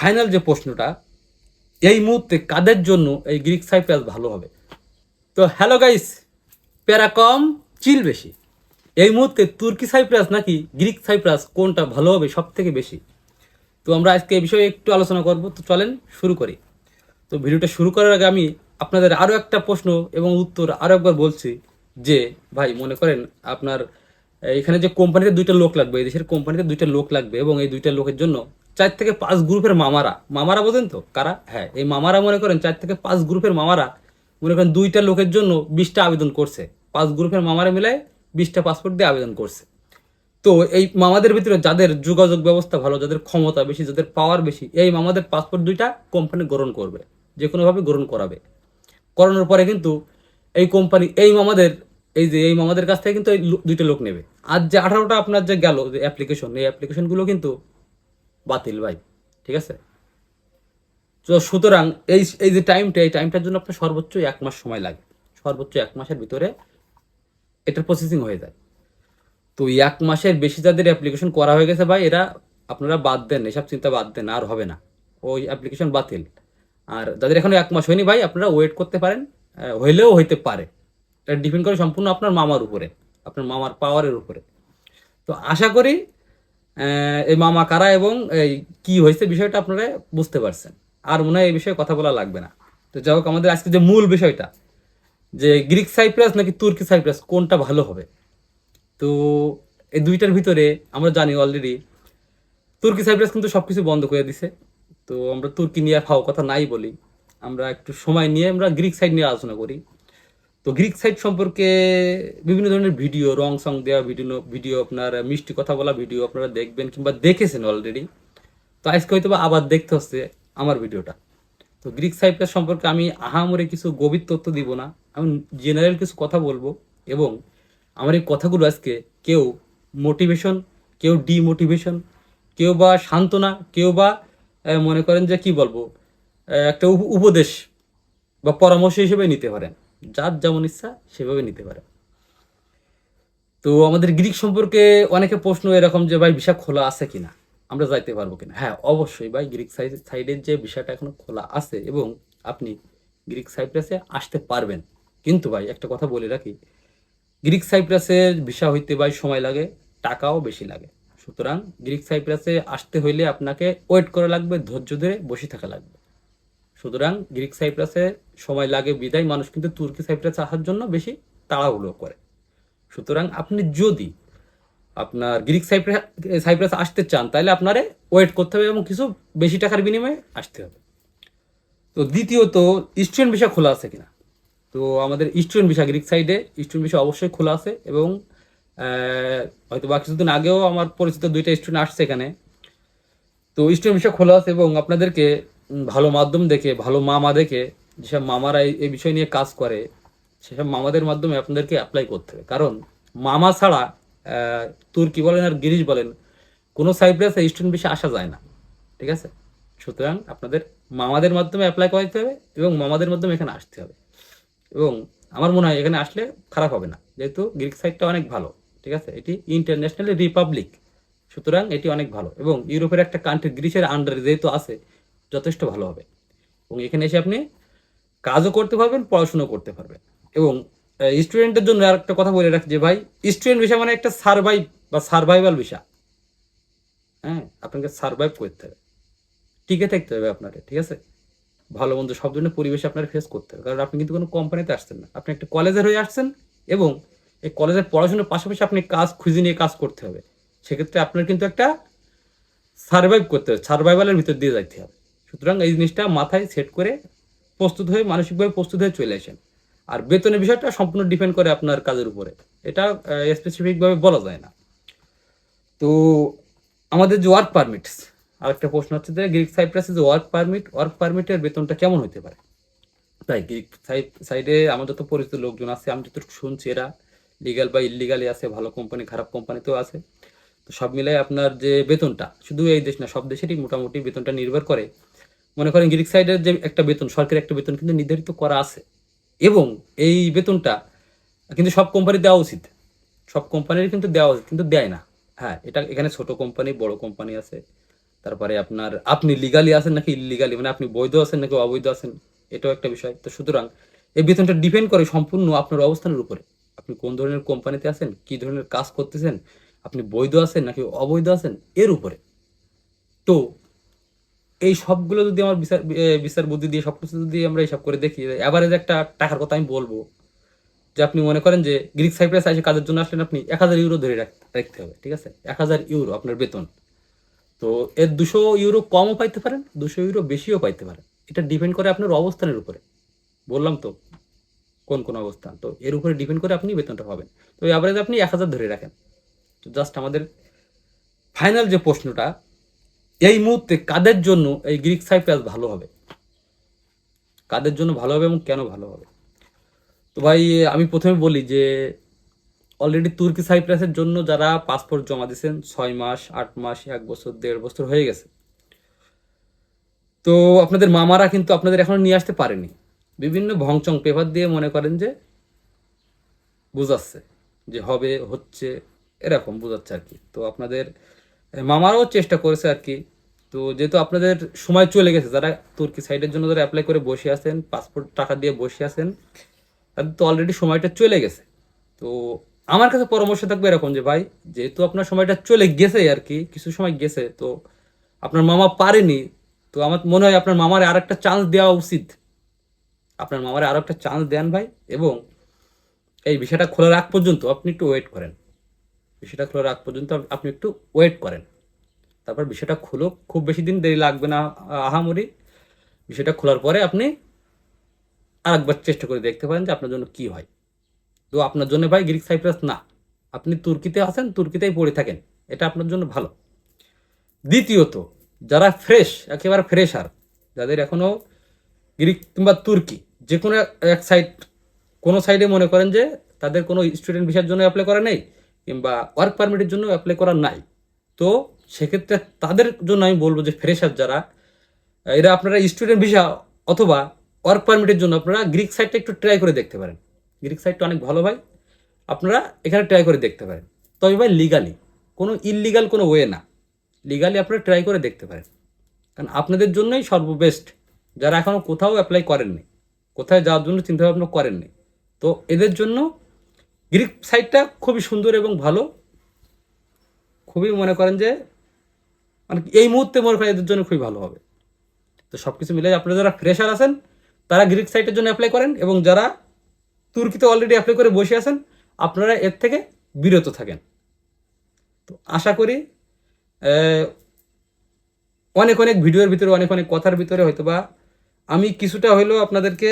Final যে প্রশ্নটা, এই মুহূর্তে কাদের জন্য এই গ্রিক সাইপ্রাস ভালো হবে? তো হ্যালো গাইস প্যারা কম চিল বেশি। এই মুহূর্তে তুর্কি সাইপ্রাস নাকি গ্রিক সাইপ্রাস কোনটা ভালো হবে সব থেকে বেশি? তো আমরা আজকে এই বিষয়ে একটু আলোচনা করব। তো চলেন শুরু করি। তো ভিডিওটা শুরু করার আগে আমি আপনাদের আরও একটা প্রশ্ন এবং উত্তর আরও একবার বলছি যে, ভাই, মনে করেন আপনার এখানে যে কোম্পানিতে দুইটা লোক লাগবে, এই দেশের কোম্পানিতে দুইটা লোক লাগবে এবং এই দুইটা লোকের জন্য চার থেকে পাঁচ গ্রুপের মামারা। মামারা বোঝেন তো? কারা? হ্যাঁ এই মামারা মনে করেন চার থেকে পাঁচ গ্রুপের মামারা মনে করেন দুইটা লোকের জন্য বিশটা আবেদন করছে। পাঁচ গ্রুপের মামারা মিলায় বিশটা পাসপোর্ট দিয়ে আবেদন করছে। তো এই মামাদের ভিতরে যাদের যোগাযোগ ব্যবস্থা ভালো, যাদের ক্ষমতা বেশি, যাদের পাওয়ার বেশি, এই মামাদের পাসপোর্ট দুইটা কোম্পানি গ্রহণ করবে যে কোনোভাবে গ্রহণ করাবে। করানোর পরে কিন্তু এই কোম্পানি এই মামাদের, এই যে, এই মামাদের কাছ থেকে কিন্তু এই দুইটা লোক নেবে। আর যে আঠারোটা আপনার যে গেল, যে অ্যাপ্লিকেশন এই অ্যাপ্লিকেশনগুলো কিন্তু বাতিল ভাই, ঠিক আছে? তো সুতরাং এই এই যে টাইমটা এই টাইমটার জন্য আপনার সর্বোচ্চ এক মাস সময় লাগে। সর্বোচ্চ এক মাসের ভিতরে এটার প্রসেসিং হয়ে যায়। তো এক মাসের বেশি যাদের অ্যাপ্লিকেশন করা হয়ে গেছে ভাই, এরা আপনারা বাদ দেন, এসব চিন্তা বাদ দেন, আর হবে না। ওই অ্যাপ্লিকেশন বাতিল। আর যাদের এখনও এক মাস হয়নি ভাই, আপনারা ওয়েট করতে পারেন হইলেও হইতে পারে। এটা ডিপেন্ড করে সম্পূর্ণ আপনার মামার উপরে, আপনার মামার পাওয়ারের উপরে। তো আশা করি এই মামা কারা এবং এই কি হয়েছে বিষয়টা আপনারা বুঝতে পারছেন। আর মনে হয় এই বিষয়ে কথা বলা লাগবে না। তো যাই হোক, আমাদের আজকে যে মূল বিষয়টা, যে গ্রিক সাইপ্রাস নাকি তুর্কি সাইপ্রাস, কোনটা ভালো হবে? তো এই দুইটার ভিতরে আমরা জানি অলরেডি তুর্কি সাইপ্রাস কিন্তু সব কিছু বন্ধ করে দিছে। তো আমরা তুর্কি নিয়ে ফাও কথা নাই বলি। আমরা একটু সময় নিয়ে আমরা গ্রিক সাইড নিয়ে আলোচনা করি। তো গ্রিক সাইড সম্পর্কে বিভিন্ন ধরনের ভিডিও, রং সং দেওয়া ভিডিও ভিডিও আপনার, মিষ্টি কথা বলা ভিডিও আপনারা দেখবেন কিংবা দেখেছেন অলরেডি তো আজকে হয়তো বা আবার দেখতে হচ্ছে আমার ভিডিওটা। তো গ্রিক সাইপ্রাস সম্পর্কে আমি আহামরে কিছু গভীর তথ্য দিব না। আমি জেনারেল কিছু কথা বলব এবং আমার এই কথাগুলো আজকে কেউ মোটিভেশন কেউ ডিমোটিভেশন কেউ বা সান্ত্বনা, কেউ বা মনে করেন যে কি বলব একটা উপ- উপদেশ বা পরামর্শ হিসেবে নিতে পারেন। যার যেমন ইচ্ছা সেভাবে নিতে পারে। তো আমাদের গ্রিক সম্পর্কে অনেকে প্রশ্ন এরকম যে, ভাই ভিসা খোলা আছে কিনা? আমরা যাইতে পারব কিনা? হ্যাঁ অবশ্যই ভাই, গ্রিক সাইড সাইডের যে ভিসাটা এখনও খোলা আছে এবং আপনি গ্রিক সাইপ্রাসে আসতে পারবেন। কিন্তু ভাই, একটা কথা বলে রাখি, গ্রিক সাইপ্রাসের ভিসা হইতে ভাই সময় লাগে, টাকাও বেশি লাগে। সুতরাং গ্রিক সাইপ্রাসে আসতে হইলে আপনাকে ওয়েট করা লাগবে, ধৈর্য ধরে বসে থাকা লাগবে। সুতরাং গ্রিক সাইপ্রাসে সময় লাগে বিদায়, মানুষ কিন্তু তুর্কি সাইপ্রাস আসার জন্য বেশি তাড়াহুড়ো করে। সুতরাং আপনি যদি আপনার গ্রিক সাইপ্রাস সাইপ্রাস আসতে চান, তাহলে আপনারে ওয়েট করতে হবে এবং কিছু বেশি টাকার বিনিময়ে আসতে হবে। তো দ্বিতীয়ত স্টুডেন্ট ভিসা খোলা আছে কিনা? তো আমাদের স্টুডেন্ট ভিসা গ্রিক সাইডে স্টুডেন্ট ভিসা অবশ্যই খোলা আছে এবং হয়তো বা কিছুদিন আগেও আমার পরিচিত দুইটা স্টুডেন্ট আসছে এখানে। তো স্টুডেন্ট ভিসা খোলা আছে এবং আপনাদেরকে ভালো মাধ্যম দেখে, ভালো মামা দেখে, যেসব মামারা এই- বিষয় নিয়ে কাজ করে, সেসব মামাদের মাধ্যমে আপনাদেরকে অ্যাপ্লাই করতে হবে। কারণ মামা ছাড়া তুর্কি বলেন আর গিরিশ বলেন, কোনো সাইপ্রাসে স্টুডেন্ট বেশি আসা যায় না। ঠিক আছে? সুতরাং আপনাদের মামাদের মাধ্যমে অ্যাপ্লাই করতে হবে এবং মামাদের মাধ্যমে এখানে আসতে হবে। এবং আমার মনে হয় এখানে আসলে খারাপ হবে না। যেহেতু গ্রিক সাইডটা অনেক ভালো। ঠিক আছে? এটি ইন্টারন্যাশনাল রিপাবলিক সুতরাং এটি অনেক ভালো। এবং ইউরোপের একটা কান্ট্রি গ্রিসের আন্ডারে যেহেতু আছে যথেষ্ট ভালো হবে। এবং এখানে এসে আপনি কাজও করতে পারবেন পড়াশুনো করতে পারবেন। এবং স্টুডেন্টের জন্য আর একটা কথা বলে রাখি যে ভাই স্টুডেন্ট ভিসা মানে একটা সার্ভাইভ বা সার্ভাইভাল ভিসা হ্যাঁ আপনাকে সার্ভাইভ করতে হবে। টিকে থাকতে হবে আপনাকে, ঠিক আছে? ভালো মন্দ সব ধরনের পরিবেশে আপনার ফেস করতে হবে। কারণ আপনি কিন্তু কোনো কোম্পানিতে আসছেন না। আপনি একটা কলেজের হয়ে আসছেন এবং এই কলেজের পড়াশোনার পাশাপাশি আপনি কাজ খুঁজে নিয়ে কাজ করতে হবে। সেক্ষেত্রে আপনার কিন্তু একটা সার্ভাইভ করতে হবে সার্ভাইভালের ভিতর দিয়ে যাইতে হবে। সুতরাং এই জিনিসটা মাথায় সেট করে প্রস্তুত হয়ে, মানসিকভাবে প্রস্তুত হয়ে চলে আসেন। আর বেতনের বিষয়টা সম্পূর্ণ ডিপেন্ড করে আপনার কাজের উপরে। এটা স্পেসিফিকভাবে বলা যায় না। তো আমাদের যে ওয়ার্ক পারমিট আরেকটা প্রশ্ন হচ্ছে যে গ্রিক সাইপ্রাসে যে ওয়ার্ক পারমিট ওয়ার্ক পারমিটের বেতনটা কেমন হতে পারে? তাই গ্রিক সাইডে আমার যত পরিচিত লোকজন আছে, আমি যত শুনছি এরা লিগাল বা ইলিগালি আছে, ভালো কোম্পানি খারাপ কোম্পানিতেও আছে। তো সব মিলাই আপনার যে বেতনটা, শুধু এই দেশ না, সব দেশেরই মোটামুটি বেতনটা নির্ভর করে মনে করেন গ্রিক সাইডের যে একটা বেতন, সরকারি একটা বেতন কিন্তু নির্ধারিত করা আছে। এবং এই বেতনটা কিন্তু সব কোম্পানি দেওয়া উচিত। সব কোম্পানির কিন্তু দেওয়া উচিত, কিন্তু দেয় না। হ্যাঁ এটা এখানে ছোট কোম্পানি বড় কোম্পানি আছে। তারপরে আপনার, আপনি লিগালি আছেন নাকি ইলিগালি মানে আপনি বৈধ আছেন নাকি অবৈধ আছেন? এটাও একটা বিষয়। তো সুতরাং এই বেতনটা ডিপেন্ড করে সম্পূর্ণ আপনার অবস্থানের উপরে। আপনি কোন ধরনের কোম্পানিতে আছেন? কি ধরনের কাজ করতেছেন? আপনি বৈধ আছেন নাকি অবৈধ আছেন? এর উপরে। তো এই সবগুলো যদি আমার বিচার বিচার বুদ্ধি দিয়ে, সবকিছু যদি আমরা হিসাব করে দেখি এভারেজ একটা টাকার কথা আমি বলব। যে আপনি মনে করেন যে গ্রিক সাইপ্রাস এসে কাজের জন্য আসলেন, আপনি এক হাজার ইউরো ধরে রাখতে হবে, ঠিক আছে? এক হাজার ইউরো আপনার বেতন। তো এর দুশো ইউরো কমও পাইতে পারেন, দুশো ইউরো বেশিও পাইতে পারেন। এটা ডিপেন্ড করে আপনার অবস্থানের উপরে। বললাম তো, কোন কোন অবস্থান তো এর উপরে ডিপেন্ড করে আপনি বেতনটা পাবেন। তো অ্যাভারেজ আপনি এক হাজার ধরে রাখেন। তো জাস্ট আমাদের ফাইনাল যে প্রশ্নটা এই মুহূর্তে কাদের জন্য এই গ্রিক সাইপ্রাস ভালো হবে? কাদের জন্য ভালো হবে এবং কেন ভালো হবে? তো ভাই, আমি প্রথমে বলি যে অলরেডি তুর্কি সাইপ্রাসের জন্য যারা পাসপোর্ট জমা দিয়েছেন, ছয় মাস, আট মাস, এক বছর, দেড় বছর হয়ে গেছে। তো আপনাদের মামারা কিন্তু আপনাদের এখনও নিয়ে আসতে পারেনি। বিভিন্ন ভংচং পেপার দিয়ে মনে করেন যে বুঝাচ্ছে যে হবে, হচ্ছে, এরকম বোঝাচ্ছে আর কি। তো আপনাদের মামারাও চেষ্টা করেছে আর কি। তো যেহেতু আপনাদের সময় চলে গেছে, যারা তুর্কি সাইডের জন্য যারা অ্যাপ্লাই করে বসে আছেন পাসপোর্ট টাকা দিয়ে বসে আছেন, তাদের তো অলরেডি সময়টা চলে গেছে। তো আমার কাছে পরামর্শ থাকবে এরকম যে, ভাই, যেহেতু আপনার সময়টা চলে গেছে আর কি, কিছু সময় গেছে, তো আপনার মামা পারেনি, তো আমার মনে হয় আপনার মামার আর একটা চান্স দেওয়া উচিত। আপনার মামার আরও একটা চান্স দেন ভাই, এবং এই বিষয়টা খোলা রাখ পর্যন্ত আপনি একটু ওয়েট করেন। বিষয়টা খোলার আগ পর্যন্ত আপনি একটু ওয়েট করেন। তারপর বিষয়টা খুলো, খুব বেশি দিন দেরি লাগবে না আহামরি। বিষয়টা খোলার পরে আপনি আরেকবার চেষ্টা করে দেখতে পারেন যে আপনার জন্য কি হয়। তো আপনার জন্য ভাই গ্রিক সাইপ্রাস না। আপনি তুর্কিতে আছেন, তুর্কিতেই পড়ে থাকেন। এটা আপনার জন্য ভালো। দ্বিতীয়ত, যারা ফ্রেশ একেবারে ফ্রেশার যাদের এখনও গ্রিক কিংবা তুর্কি যে কোনো এক সাইড কোনো সাইডে মনে করেন যে তাদের কোনো স্টুডেন্ট ভিসার জন্য অ্যাপ্লাই করা নেই। কিংবা ওয়ার্ক পারমিটের জন্য অ্যাপ্লাই করা নাই। তো সেক্ষেত্রে তাদের জন্য আমি বলব যে ফ্রেশার যারা, এরা আপনারা স্টুডেন্ট ভিসা অথবা ওয়ার্ক পারমিটের জন্য আপনারা গ্রিক সাইটটা একটু ট্রাই করে দেখতে পারেন। গ্রিক সাইটটা অনেক ভালো ভাই। আপনারা এখানে ট্রাই করে দেখতে পারেন। তবে ভাই লিগালি কোনো ইললিগাল কোনো ওয়ে না। লিগালি আপনারা ট্রাই করে দেখতে পারেন। কারণ আপনাদের জন্যই সর্ববেস্ট যারা এখনও কোথাও অ্যাপ্লাই করেননি, কোথায় যাওয়ার জন্য চিন্তাভাবনা করেননি, তো এদের জন্য গ্রিক সাইটটা খুবই সুন্দর এবং ভালো। খুবই মনে করেন যে মানে এই মুহূর্তে মনে করেন এদের জন্য খুবই ভালো হবে। তো সব কিছু মিলে আপনারা যারা ফ্রেশার আছেন, তারা গ্রিক সাইটের জন্য অ্যাপ্লাই করেন এবং যারা তুর্কিতে অলরেডি অ্যাপ্লাই করে বসে আছেন, আপনারা এর থেকে বিরত থাকেন। তো আশা করি অনেক অনেক ভিডিওর ভিতরে, অনেক অনেক কথার ভিতরে হয়তোবা আমি কিছুটা হইলেও আপনাদেরকে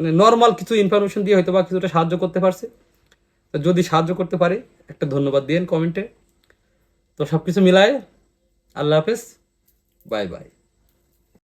মানে নর্মাল কিছু ইনফরমেশন দিয়ে হয়তো বা কিছুটা সাহায্য করতে পারছে। তো যদি সাহায্য করতে পারে, একটা ধন্যবাদ দিন কমেন্টে তো সব কিছু মিলায় আল্লাহ হাফেজ। Bye bye